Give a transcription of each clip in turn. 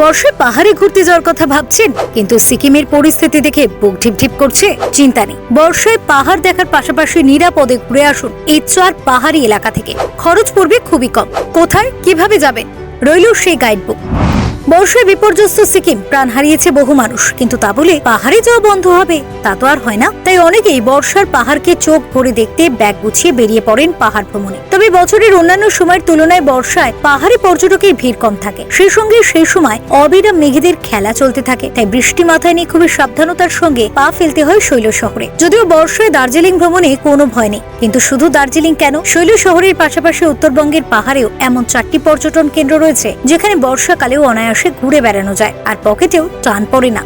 বর্ষায় পাহাড়ে ঘুরতে যাওয়ার কথা ভাবছেন, কিন্তু সিকিমের পরিস্থিতি দেখে বুক ঢিপঢিপ করছে চিন্তা নেই। বর্ষায় পাহাড় দেখার পাশাপাশি নিরাপদে ঘুরে আসুন ইচ্ছার পাহাড়ি এলাকা থেকে। খরচ পড়বে খুবই কম। কোথায়, কীভাবে যাবেন? রইল সেই গাইডবুক বর্ষায় বিপর্যস্ত সিকিম, প্রাণ হারিয়েছে বহু মানুষ, কিন্তু তা বলে পাহাড়ে যাওয়া বন্ধ হবে, তা তো আর হয় না। তাই অনেকেই বর্ষার পাহাড়কে চোখ ভরে দেখতে ব্যাগ গুছিয়ে বেরিয়ে পড়েন পাহাড় ভ্রমণে। তবে বছরের অন্যান্য সময়ের তুলনায় বর্ষায় পাহাড়ি পর্যটকের ভিড় কম থাকে। সেই সঙ্গে সেই সময় অবিরাম মেঘেদের খেলা চলতে থাকে। তাই বৃষ্টি মাথায় নিয়ে খুবই সাবধানতার সঙ্গে পা ফেলতে হয় শৈল শহরে। যদিও বর্ষায় দার্জিলিং ভ্রমণে কোনো ভয় নেই, কিন্তু শুধু দার্জিলিং কেন? শৈল শহরের পাশাপাশি উত্তরবঙ্গের পাহাড়েও এমন চারটি পর্যটন কেন্দ্র রয়েছে, যেখানে বর্ষাকালেও অনায়াসে ঘুরে বেড়ানো যায়, আর পকেটেও টান পড়ে না।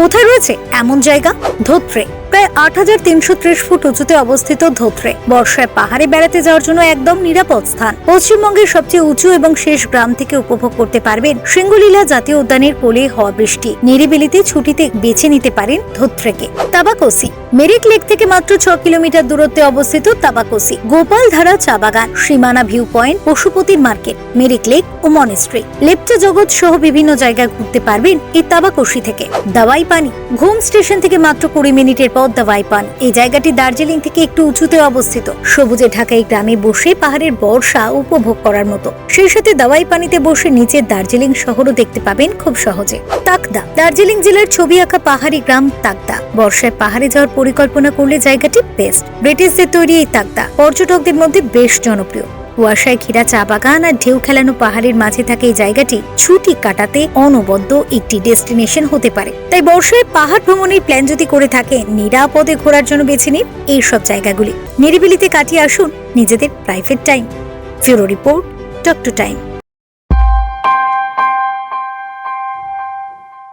কোথায় রয়েছে এমন জায়গা? ধোত্রে। প্রায় আট হাজার তিনশো ত্রিশ ফুট উঁচুতে অবস্থিত ধোত্রে। বর্ষায় পাহাড়ে বেড়াতে যাওয়ার জন্য একদম নিরাপদ স্থান। পশ্চিমবঙ্গের সবচেয়ে উঁচু এবং শেষ গ্রাম থেকে উপভোগ করতে পারবেন সিঙ্গুলীলা জাতীয় উদ্যানের কোলে হওয়া বৃষ্টি। নিরিবিলিতে ছুটিতে বেছে নিতে পারেন ধোত্রেকে। তাবাকসি। মেরিক লেক থেকে মাত্র ছ কিলোমিটার দূরত্বে অবস্থিত তাবাকসি। গোপালধারা চা বাগান। সীমানা ভিউ পয়েন্ট পশুপতির মার্কেট, মেরিক লেক ও মনেস্ট্রি লেপচা জগৎ সহ বিভিন্ন জায়গায় ঘুরতে পারবেন এই তাবাকসি থেকে। দাওয়াই পানি। ঘুম স্টেশন থেকে মাত্র কুড়ি মিনিটের পর দাওয়াই পান এই জায়গাটি দার্জিলিং থেকে একটু উঁচুতে অবস্থিত। সবুজে ঢাকা এই গ্রামে বসে পাহাড়ের বর্ষা উপভোগ করার মতো। সেই সাথে দাওয়াই পানিতে বসে নিচে দার্জিলিং শহরও দেখতে পাবেন খুব সহজে। তাকদা। দার্জিলিং জেলার ছবি আঁকা পাহাড়ি গ্রাম তাকদা। বর্ষায় পাহাড়ে যাওয়ার পরিকল্পনা করলে জায়গাটি বেস্ট ব্রিটিশদের তৈরি এই তাকদা। পর্যটকদের মধ্যে বেশ জনপ্রিয়। কুয়াশায় ঘেরা চা বাগান আর ঢেউ খেলানো পাহাড়ের মাঝে থাকে এই জায়গাটি ছুটি কাটাতে অনবদ্য একটি ডেস্টিনেশন হতে পারে। তাই বর্ষায় পাহাড় ভ্রমণের প্ল্যান যদি করে থাকে, নিরাপদে ঘোরার জন্য বেছে নিন এইসব জায়গাগুলি। নিরিবিলিতে কাটিয়ে আসুন নিজেদের private time. Bureau report talk to time.